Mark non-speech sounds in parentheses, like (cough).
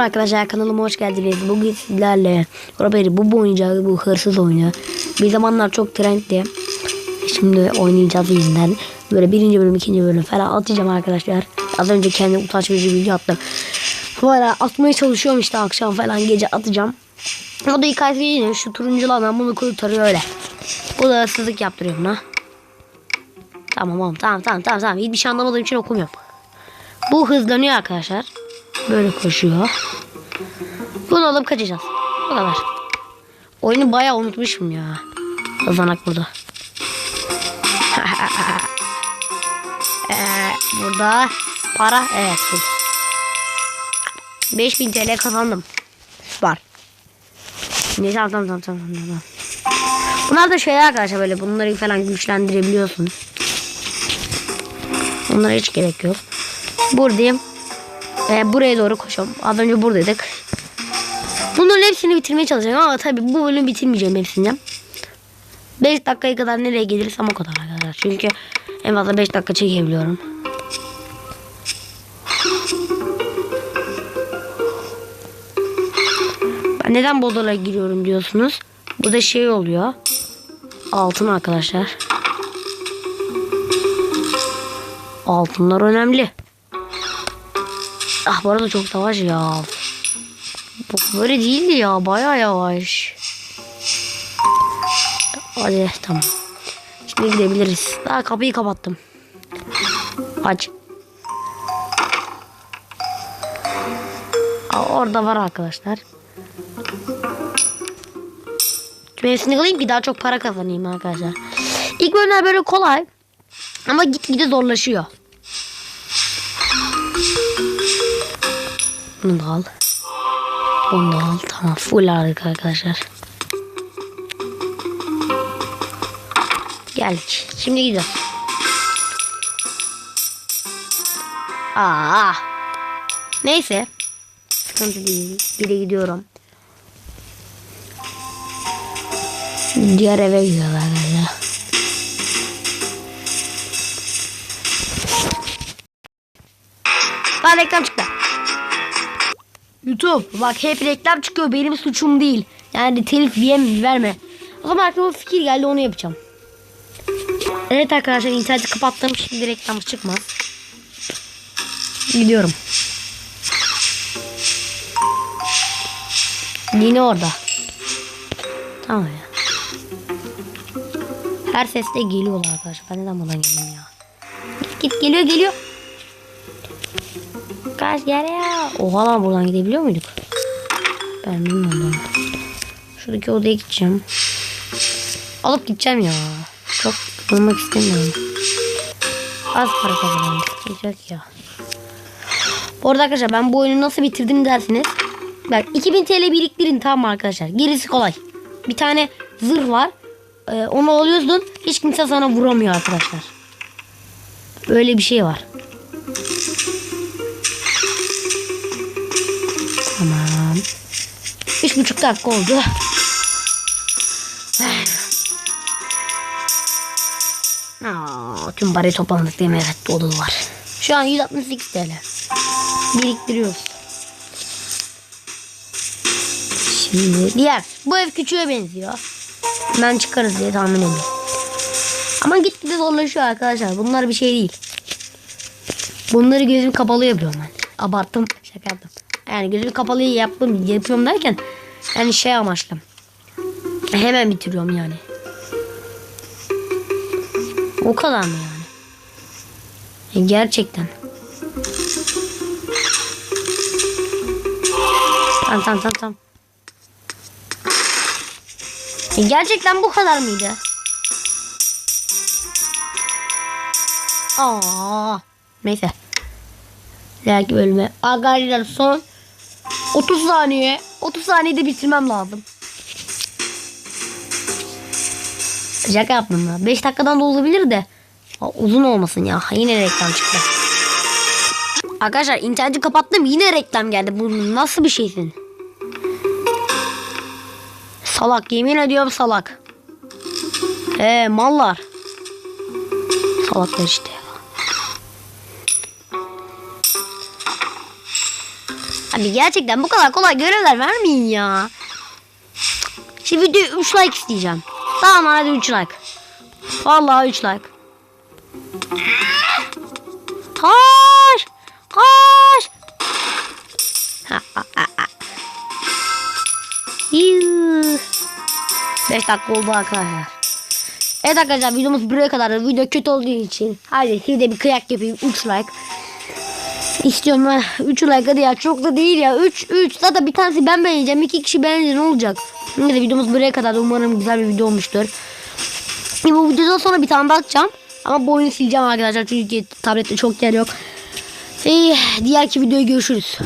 Merhaba arkadaşlar kanalıma hoş geldiniz. Bugün sizlerle Robert bu oyuncağı bu hırsız oyunu. Bir zamanlar çok trendti. Şimdi oynayacağız yeniden. Böyle birinci bölüm ikinci bölüm falan atacağım arkadaşlar. Az önce kendi utanç verici video attım. Ara atmaya çalışıyorum işte akşam falan gece atacağım. O da hikayesi yine şu turuncu adam bunu kurtarıyor öyle. Bu da hırsızlık yaptırıyor buna. Tamam tamam tamam tamam tamam. tamam. Hiçbir şey anlamadığım için okumuyorum. Bu hızlanıyor arkadaşlar. Böyle koşuyor. Bunu alıp kaçacağız. Bu kadar. Oyunu bayağı unutmuşum ya. Hızlanak burada. (laughs) ee, burada para evet. full. 5000 TL kazandım. Var. Neyse tamam tamam tamam tamam. Bunlar da şeyler arkadaşlar böyle bunları falan güçlendirebiliyorsun. Onlara hiç gerek yok. Buradayım. Ee, buraya doğru koşuyorum. Az önce buradaydık. Bunların hepsini bitirmeye çalışacağım ama tabii bu bölümü bitirmeyeceğim hepsini. 5 dakikaya kadar nereye gelirsem o kadar arkadaşlar. Çünkü en fazla 5 dakika çekebiliyorum. Ben neden bodola giriyorum diyorsunuz. Bu da şey oluyor. Altın arkadaşlar. Altınlar önemli. Ah bu arada çok yavaş ya. Bu böyle değildi ya. Baya yavaş. Hadi tamam. Şimdi gidebiliriz. Daha kapıyı kapattım. Aç. Aa, orada var arkadaşlar. Mevsini alayım ki daha çok para kazanayım arkadaşlar. İlk bölümler böyle kolay. Ama gitgide zorlaşıyor. Bunu da al. Bunu al. Tamam full aldık arkadaşlar. Geldik. Şimdi gidiyoruz. Aa. Neyse. Sıkıntı değil. Bir gidiyorum. Diğer eve gidiyorlar arkadaşlar. Bak reklam. YouTube bak hep reklam çıkıyor benim suçum değil. Yani telif yem verme. O zaman aklıma fikir geldi onu yapacağım. Evet arkadaşlar interneti kapattım şimdi reklam çıkmaz. Gidiyorum. Yine orada. Tamam ya. Her seste geliyorlar arkadaşlar. Ben neden buradan geldim ya? Git git geliyor geliyor. Kaç gel ya. Oha lan buradan gidebiliyor muyduk? Ben bilmiyorum. Şuradaki odaya gideceğim. Alıp gideceğim ya. Çok bulmak istemiyorum. Az para kazanmak isteyecek ya. Bu arada arkadaşlar ben bu oyunu nasıl bitirdim dersiniz. Bak 2000 TL biriktirin tamam arkadaşlar. Gerisi kolay. Bir tane zırh var. Ee, onu alıyorsun. Hiç kimse sana vuramıyor arkadaşlar. Öyle bir şey var. Buçuk dakika oldu. Aa, tüm parayı topladık değil mi? Evet dolu var. Şu an 168 TL. Biriktiriyoruz. Şimdi diğer. Bu ev küçüğe benziyor. Ben çıkarız diye tahmin ediyorum. Ama gitgide zorlaşıyor arkadaşlar. Bunlar bir şey değil. Bunları gözüm kapalı yapıyorum ben. Abarttım. Şaka yaptım. Yani gözümü kapalı yaptım, yapıyorum derken yani şey amaçlı. Hemen bitiriyorum yani. O kadar mı yani? E, gerçekten. Tamam tamam tamam tamam. E, gerçekten bu kadar mıydı? Aa, neyse. Belki bölüme. Arkadaşlar son 30 saniye. 30 saniyede bitirmem lazım. Şaka yaptım ya. 5 dakikadan da olabilir de. Aa, uzun olmasın ya. Yine reklam çıktı. Arkadaşlar interneti kapattım. Yine reklam geldi. Bu nasıl bir şeysin? Salak. Yemin ediyorum salak. Eee mallar. Salaklar işte. Abi gerçekten bu kadar kolay görevler vermeyin ya. Şimdi videoya 3 like isteyeceğim. Tamam hadi 3 like. Vallahi 3 like. Ha. Yuh. 5 dakika oldu arkadaşlar. Evet arkadaşlar videomuz buraya kadar. Video kötü olduğu için. Hadi siz de bir kıyak yapayım. 3 like. İstiyorum ben 3 like hadi ya. Çok da değil ya. 3 3 zaten bir tanesi ben beğeneceğim. 2 kişi beğenince ne olacak? Neyse videomuz buraya kadar. Umarım güzel bir video olmuştur. Şimdi bu videodan sonra bir tane daha atacağım. Ama bu oyunu sileceğim arkadaşlar. Çünkü tablette çok yer yok. Ee, Diğerki videoya görüşürüz